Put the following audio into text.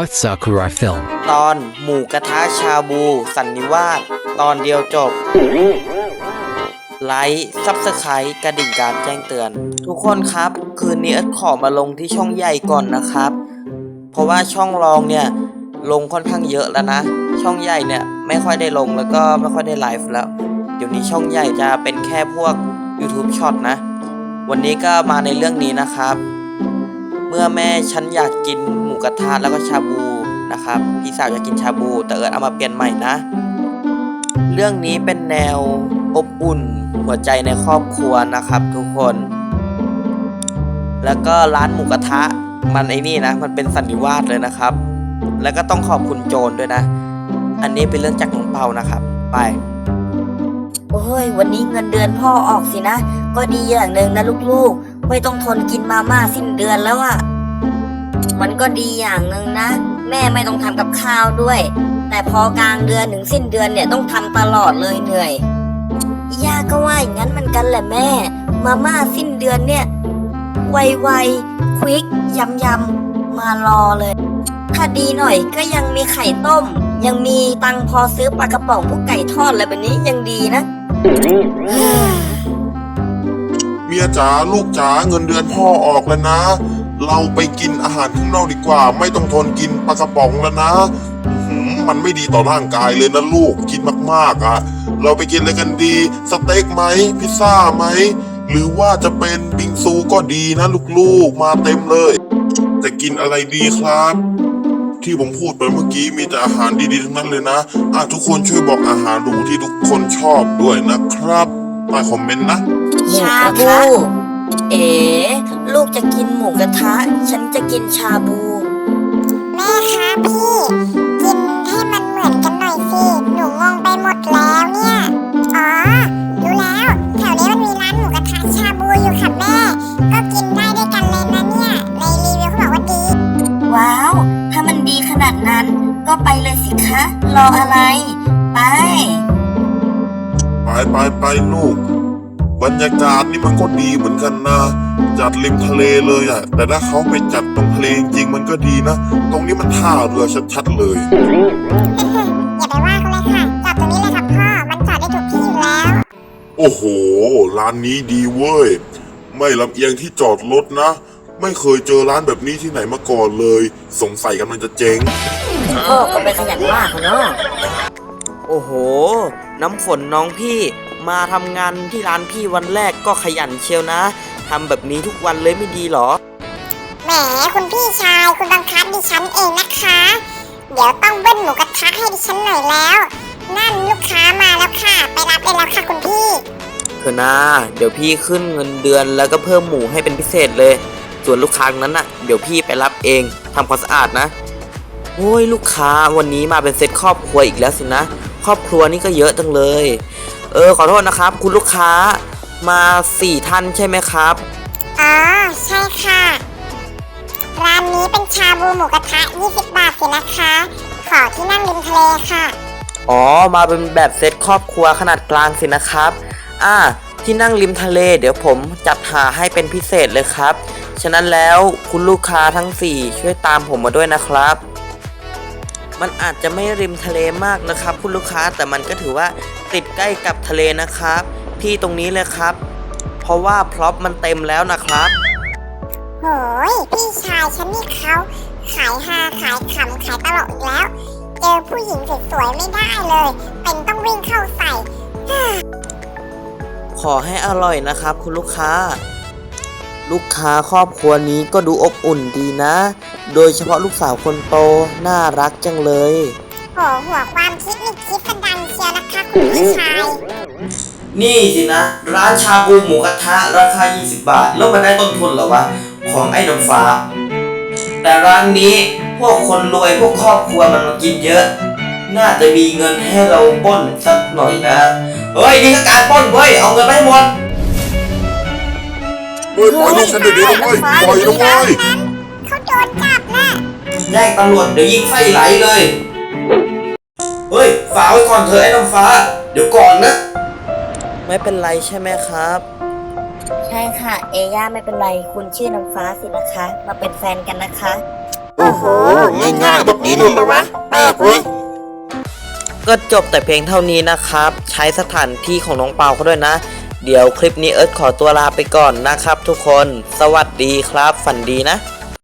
Art Sakurai Film. ตอนหมูกระทะชาบู สันนิวาสตอนเดียวจบ ไลค์ซับสไครต์กระดิ่งการแจ้งเตือน ทุกคนครับ คืนนี้เอิร์ธขอมาลงที่ช่องใหญ่ก่อนนะครับ เพราะว่าช่องรองเนี่ย ลงค่อนข้างเยอะแล้วนะ ช่องใหญ่เนี่ย ไม่ค่อยได้ลงแล้วก็ไม่ค่อยได้ไลฟ์แล้ว เดี๋ยวนี้ช่องใหญ่จะเป็นแค่พวก YouTube Short นะ วันนี้ก็มาในเรื่องนี้นะครับ เมื่อแม่ฉันอยากกินหมูกระทะแล้วก็ชาบูนะครับ พี่สาวอยากกินชาบู แต่เอิร์ธเอามาเปลี่ยนใหม่นะ เรื่องนี้เป็นแนวอบอุ่นหัวใจในครอบครัวนะครับทุกคน แล้วก็ร้านหมูกระทะมันไอ้นี่นะ มันเป็นสันนิวาสเลยนะครับ แล้วก็ต้องขอบคุณโจรด้วยนะ อันนี้เป็นเรื่องจากน้องเปานะครับ ไป โอ้ย วันนี้เงินเดือนพ่อออกสินะ ก็ดีอย่างหนึ่งนะลูกๆ ไม่ต้องทนกินมาม่าสิ้นเดือนแล้วอะมันก็ดีอย่างหนึ่งนะ แม่ไม่ต้องทำกับข้าวด้วย แต่พอกลางเดือนถึงสิ้นเดือนเนี่ยต้องทำตลอดเลยเหนื่อยย่าก็ว่าอย่างนั้นเหมือนกันแหละแม่ มาม่าสิ้นเดือนเนี่ย ไวๆควิกยำยำๆมารอเลย ถ้าดีหน่อยก็ยังมีไข่ต้ม ยังมีตังพอซื้อปลากระป๋องพวกไก่ทอดอะไรแบบนี้ยังดีนะ มียจ๋าลูกจ๋าเงินเดือนพ่อออกแล้วนะ เราไปกินอาหารข้างนอกดีกว่า ไม่ต้องทนกินปลากระป๋องแล้วนะมันไม่ดีต่อร่างกายเลยนะลูกกินมากๆอะ่ะ เราไปกินอะไรกันดีสเต็กไหมพิซซ่าไหมหรือว่าจะเป็นบิงซูก็ดีนะลูกๆมาเต็มเลย จะกินอะไรดีครับ ที่ผมพูดไปเมื่อกี้มีแต่อาหารดีๆทั้งนั้นเลยนะอะทุกคนช่วยบอกอาหารหรูที่ทุกคนชอบด้วยนะครับ ใต้คอมเมนต์นะ ชาบู เอ๋ลูกจะกินหมูกระทะ ฉันจะกินชาบู แม่คะพี่ กินให้มันเหมือนกันหน่อยสิ หนูงงไปหมดแล้วเนี่ย อ๋อ รู้แล้ว แถวนี้มันมีร้านหมูกระทะชาบูอยู่ค่ะแม่ ก็กินได้ด้วยกันเลยนะเนี่ย ในรีวิวเขาบอกว่าดี ว้าว ถ้ามันดีขนาดนั้น ก็ไปเลยสิคะ รออะไร ไป ไปไปไปลูก บรรยากาศนี่มันก็ดีเหมือนกันนะ จัดริมทะเลเลยอะแต่ถ้าเขาไปจัดตรงทะเลจริงๆมันก็ดีนะ ตรงนี้มันท่าเรือชัดๆเลย อย่าไปว่าเขาเลยค่ะ จอดตรงนี้เลยค่ะพ่อ มันจอดได้ทุกที่อยู่แล้ว โอ้โห ร้านนี้ดีเว้ย ไม่ลำเอียงที่จอดรถนะ ไม่เคยเจอร้านแบบนี้ที่ไหนมาก่อนเลย สงสัยกำลังจะเจ๊ง พ่อก็ไปขยันว่าเขาเนาะ โอ้โห น้ำฝนน้องพี่มาทำงานที่ร้านพี่วันแรกก็ขยันเชียวนะทำแบบนี้ทุกวันเลยไม่ดีเหรอ แหมคุณพี่ชายคุณบังคับดิฉันเองนะคะ เดี๋ยวต้องเบิ้ลหมูกระทะให้ดิฉันหน่อยแล้ว นั่นลูกค้ามาแล้วค่ะ ไปรับได้แล้วค่ะคุณพี่เถอะนะเดี๋ยวพี่ขึ้นเงินเดือนแล้วก็เพิ่มหมูให้เป็นพิเศษเลย ส่วนลูกค้านั้นน่ะเดี๋ยวพี่ไปรับเองทำความสะอาดนะโอ้ยลูกค้าวันนี้มาเป็นเซตครอบครัวอีกแล้วสินะ ครอบครัวนี่ก็เยอะจังเลย เออขอโทษนะครับ คุณลูกค้ามาสี่ท่านใช่ไหมครับ อ๋อ ใช่ค่ะ ร้านนี้เป็นชาบูหมูกระทะ 20 บาทสินะคะ ขอที่นั่งริมทะเลค่ะ อ๋อ มาเป็นแบบเซตครอบครัวขนาดกลางสินะครับ อ่า ที่นั่งริมทะเล เดี๋ยวผมจัดหาให้เป็นพิเศษเลยครับ ฉะนั้นแล้วคุณลูกค้าทั้ง 4 ช่วยตามผมมาด้วยนะครับ มันอาจจะไม่ริมทะเลมากนะครับ คุณลูกค้าแต่มันก็ถือว่าติดใกล้กับทะเลนะครับ ที่ตรงนี้เลยครับ เพราะว่าพร็อพมันเต็มแล้วนะครับโหยพี่ชายฉันนี่เขาขายฮาขายขำขายตลกอีกแล้ว เจอผู้หญิงสวยๆไม่ได้เลย เป็นต้องวิ่งเข้าใส่ ขอให้อร่อยนะครับ คุณลูกค้า ลูกค้าครอบครัวนี้ก็ดูอบอุ่นดีนะ โดยเฉพาะลูกสาวคนโตน่ารักจังเลยโหหัวความคิดนี่คิดสดันเชียวนะคะคุณพี่ชาย นี่สินะ ร้านชาบูหมูกระทะราคา 20 บาท แล้วมันได้ต้นทุนเหรอวะ ของไอ้น้ำฟ้า แต่ร้านนี้พวกคนรวยพวกครอบครัวมันมากินเยอะ น่าจะมีเงินให้เราปล้นสักหน่อยนะ เฮ้ย นี่คือการปล้นเว้ย เอาเงินไปให้หมด เฮ้ยปล่อยลูกฉันเดี๋ยวนี้นะเว้ยปล่อยนะเว้ย เขาโดนจับน่ะแจ้งตำรวจเดี๋ยวยิงไส้ไหลเลย เฮ้ยฝากไว้ก่อนเถอะไอ้น้ำฟ้า เดี๋ยวก่อนนะ ไม่เป็นไรใช่ไหมครับ ใช่ค่ะ เอย่าไม่เป็นไร คุณชื่อน้ำฟ้าสินะคะ มาเป็นแฟนกันนะคะเอโอ้โห ง่ายๆแบบนี้เลยเหรอวะแปลกเว้ย ก็จบแต่เพียงเท่านี้นะครับ ใช้สถานที่ของน้องเปาเขาด้วยนะ เดี๋ยวคลิปนี้เอิร์ธขอตัวลาไปก่อนนะครับทุกคน สวัสดีครับ ฝันดีนะ